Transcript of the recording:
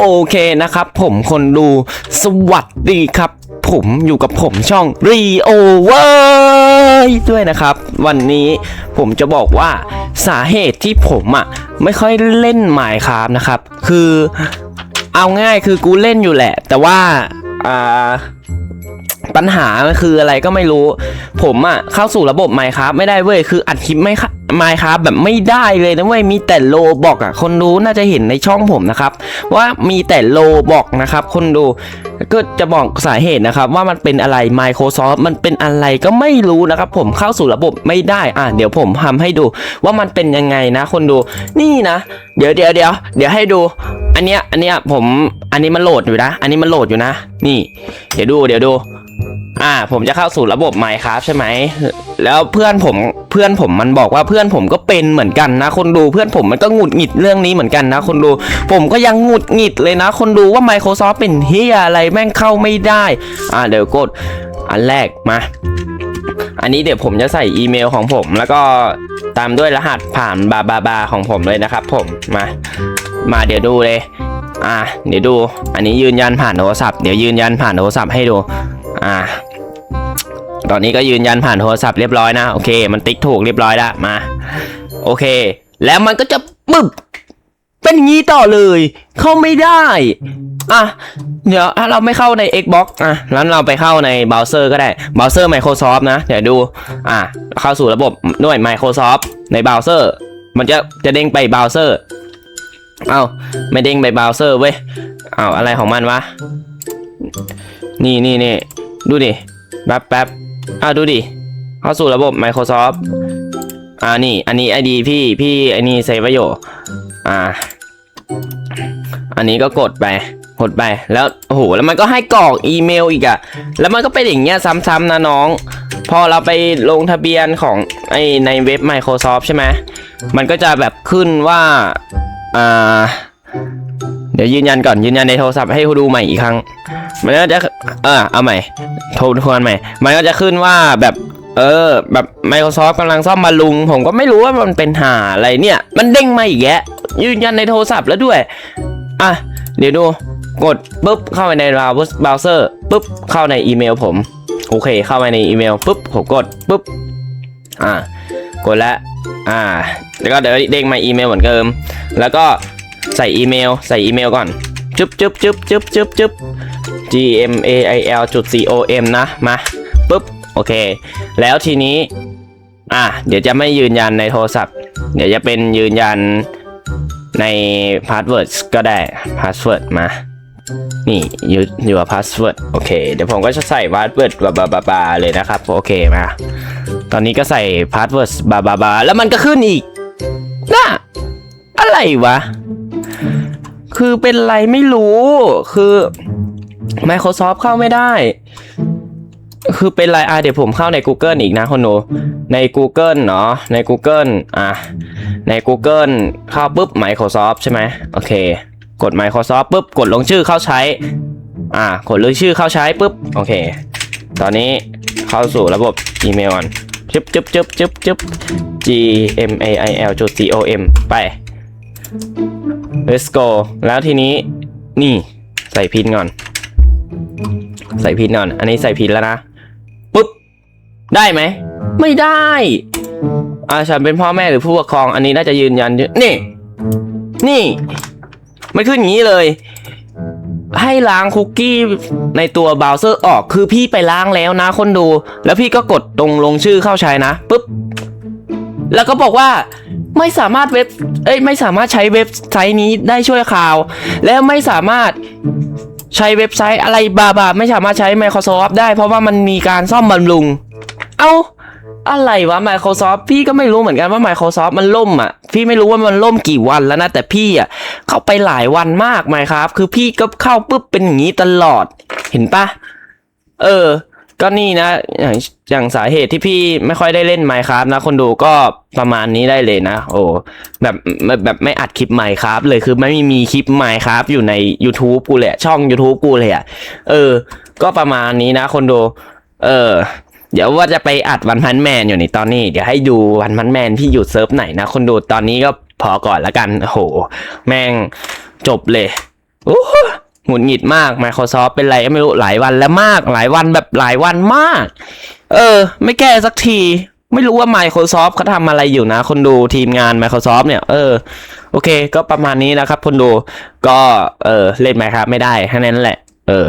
โอเคนะครับผมคนดูสวัสดีครับ ผมอยู่กับผมช่อง r e o v e r ด้วยนะครับ วันนี้ผมจะบอกว่าสาเหตุที่ผมอะไม่ค่อยเล่น Minecraft นะครับ คือเอาง่ายคือกูเล่นอยู่แหละ แต่ว่าอ่าปัญหาคืออะไรก็ไม่รู้ ผมอะเข้าสู่ระบบ Minecraft ไม่ได้เว้ยคืออัดคลิปไม่ Minecraft แบบไม่ได้เลยนะเว้ยมีแต่โลบอกอะคนดูน่าจะเห็นในช่องผมนะครับ ว่ามีแต่โลบอกนะครับ คนดูก็จะบอกสาเหตุนะครับ ว่ามันเป็นอะไร Microsoft มันเป็นอะไรก็ไม่รู้นะครับ ผมเข้าสู่ระบบไม่ได้อะเดี๋ยวผมทำให้ดูว่ามันเป็นยังไงนะ คนดูนี่นะ เดี๋ยวเดี๋ยวเดี๋ยวเดี๋ยวให้ดู อันเนี้ยอันเนี้ยผมอันนี้มันโหลดอยู่นะ อันนี้มันโหลดอยู่นะ นี่ เดี๋ยวดูเดี๋ยวดู อ่า ผมจะเข้าสู่ระบบ Minecraft ใช่ไหม แล้วเพื่อนผมเพื่อนผมมันบอกว่าเพื่อนผมก็เป็นเหมือนกันนะ คนดูเพื่อนผมมันก็หงุดหงิดเรื่องนี้เหมือนกันนะ คนดู ผมก็ยังหงุดหงิดเลยนะ คนดูว่า Microsoft เป็นเฮียอะไรแม่งเข้าไม่ได้ อ่าเดี๋ยวกดอันแรกมาอันนี้เดี๋ยวผมจะใส่อีเมลของผม แล้วก็ตามด้วยรหัสผ่านบาบาบาของผมเลยนะครับ ผมมา มาเดี๋ยวดูเลย อ่า เดี๋ยวดู อันนี้ยืนยันผ่านโทรศัพท์เดี๋ยวยืนยันผ่านโทรศัพท์ให้ดู อ่า ตอนนี้ก็ยืนยันผ่านโทรศัพท์เรียบร้อยนะ โอเค มันติ๊กถูกเรียบร้อยล้วมา โอเค แล้วมันก็จะปึ๊บเป็นงี้ต่อเลย เข้าไม่ได้อะเดี๋ยวถ้าเราไม่เข้าใน Xbox อะแล้วเราไปเข้าในเบราว์เซอร์ก็ได้เบราว์เซอร์ Microsoft นะ เดี๋ยวดู อะ เข้าสู่ระบบด้วย Microsoft ในเบราว์เซอร์ มันจะจะเด้งไปเบราว์เซอร์ เอ้าไม่เด้งไปเบราว์เซอร์เว้ยเอ้าอะไรของมันวะ นี่นี่นี่ดูดิ แป๊บแป๊บ อะดูดิ เข้าสู่ระบบ Microsoft อ่านี่ อันนี้ ID พี่พี่อ้นี่เซฟไว้อยู่อ่า อันนี้ก็กดไปกดไปแล้วโอ้โหแล้วมันก็ให้กรอกอีเมลอีกอะแล้วมันก็เป็นอย่างเงี้ยซ้ำๆนะน้อง พอเราไปลงทะเบียนของไอในเว็บ Microsoft ใช่ไหมมันก็จะแบบขึ้นว่าอ่า เดี๋ยวยืนยันก่อนยืนยันในโทรศัพท์ให้ดูใหม่อีกครั้ง มันก็จะเออเอาใหม่โทรทวนใหม่ มันก็จะขึ้นว่าแบบ เออ แบบ Microsoft กำลังซ่อมบำรุงผมก็ไม่รู้ว่ามันเป็นหาอะไรเนี่ย มันเด้งมาอีกแยะยืนยันในโทรศัพท์แล้วด้วย อะ เดี๋ยวดูกดปุ๊บเข้าไปในเบราว์เซอร์ปุ๊บเข้าในอีเมลผม โอเค เข้าไปในอีเมลปุ๊บผมกดปุ๊บอ่ากดแล้วอ่า แล้วก็เดี๋ยวเด้งมาอีเมลเหมือนเดิม แล้วก็ ใส่อีเมล ใส่อีเมลก่อนจึ๊บจึ๊บจึ๊บจึ๊บจึ๊บจึ๊บ gmail จุด com นะ มาปุ๊บ โอเค แล้วทีนี้ อะ เดี๋ยวจะไม่ยืนยันในโทรศัพท์ เดี๋ยวจะเป็นยืนยันในพาสเวิร์ดก็ได้พาสเวิร์ดมา นี่อยู่อยู่กับพาสเวิร์ดโอเค เดี๋ยวผมก็จะใส่พาสเวิร์ดบาบาบาบาเลยนะครับ โอเคมา ตอนนี้ก็ใส่พาสเวิร์ดบาบาบาแล้วมันก็ขึ้นอีกน่ะอะไรวะ คือเป็นไรไม่รู้ คือ Microsoft เข้าไม่ได้ คือเป็นไรอะเดี๋ยวผมเข้าใน Google อีกนะคนดูใน Google เนาะใน Google อะใน Google เข้าปุ๊บ Microsoft ใช่ไหมโอเค กด Microsoft ปุ๊บ กดลงชื่อเข้าใช้ อะกดลงชื่อเข้าใช้ปุ๊บ โอเค ตอนนี้เข้าสู่ระบบอีเมลก่อนจึ๊บจึ๊บจึ๊บจึ๊บจึ๊บ gmail จู com ไป let's go แล้วทีนี้นี่ใส่พินก่อน ใส่พินก่อน อันนี้ใส่พินแล้วนะปุ๊บได้ไหม ไม่ได้อาฉันเป็นพ่อแม่หรือผู้ปกครองอันนี้น่าจะยืนยันยู่นี่ นี่ มันขึ้นอย่างนี้เลย ให้ล้างคุกกี้ในตัวเบราว์เซอร์ออกคือพี่ไปล้างแล้วนะคนดู แล้วพี่ก็กดตรงลงชื่อเข้าใช้นะปุ๊บแล้วก็บอกว่า ไม่สามารถเว็บเอ้ยไม่สามารถใช้เว็บไซต์นี้ได้ช่วยข่าว แล้วไม่สามารถใช้เว็บไซต์อะไรบาบาไม่สามารถใช้ Microsoft ได้เพราะว่ามันมีการซ่อมบำรุง เอ้าอะไรวะ Microsoft พี่ก็ไม่รู้เหมือนกันว่า Microsoft มันล่มอะ พี่ไม่รู้ว่ามันล่มกี่วันแล้วนะ แต่พี่อะเข้าไปหลายวันมากไหมครับ คือพี่ก็เข้าปุ๊บเป็นอย่างนี้ตลอด เห็นปะเออ ก็นี่นะอย่างอย่างสาเหตุที่พี่ไม่ค่อยได้เล่น Minecraft นะ คนดูก็ประมาณนี้ได้เลยนะ โอ้แบบแบบไม่อัดคลิป Minecraft เลยคือไม่มีคลิป Minecraft อยู่ใน YouTube กูเละช่อง YouTube กูเลยอะเออ ก็ประมาณนี้นะ คนดูเออ เดี๋ยวว่าจะไปอัดวันพันแมนอยู่ในตอนนี้ เดี๋ยวให้ดูวันพันแมนที่อยู่เซิร์ฟไหนนะ คนดูตอนนี้ก็พอก่อนละกันโอ้โห แม่งจบเลยโอ้ หงุดหงิดมาก Microsoft เป็นไรไม่รู้หลายวันแล้วมาก หลายวันแบบหลายวันมาก เออ ไม่แก้สักที ไม่รู้ว่า Microsoft เขาทำอะไรอยู่นะ คนดูทีมงาน Microsoft เนี่ย เออ โอเค ก็ประมาณนี้นะครับ คนดู ก็ เออ เล่นไหมครับ ไม่ได้แค่นั้นแหละ เออ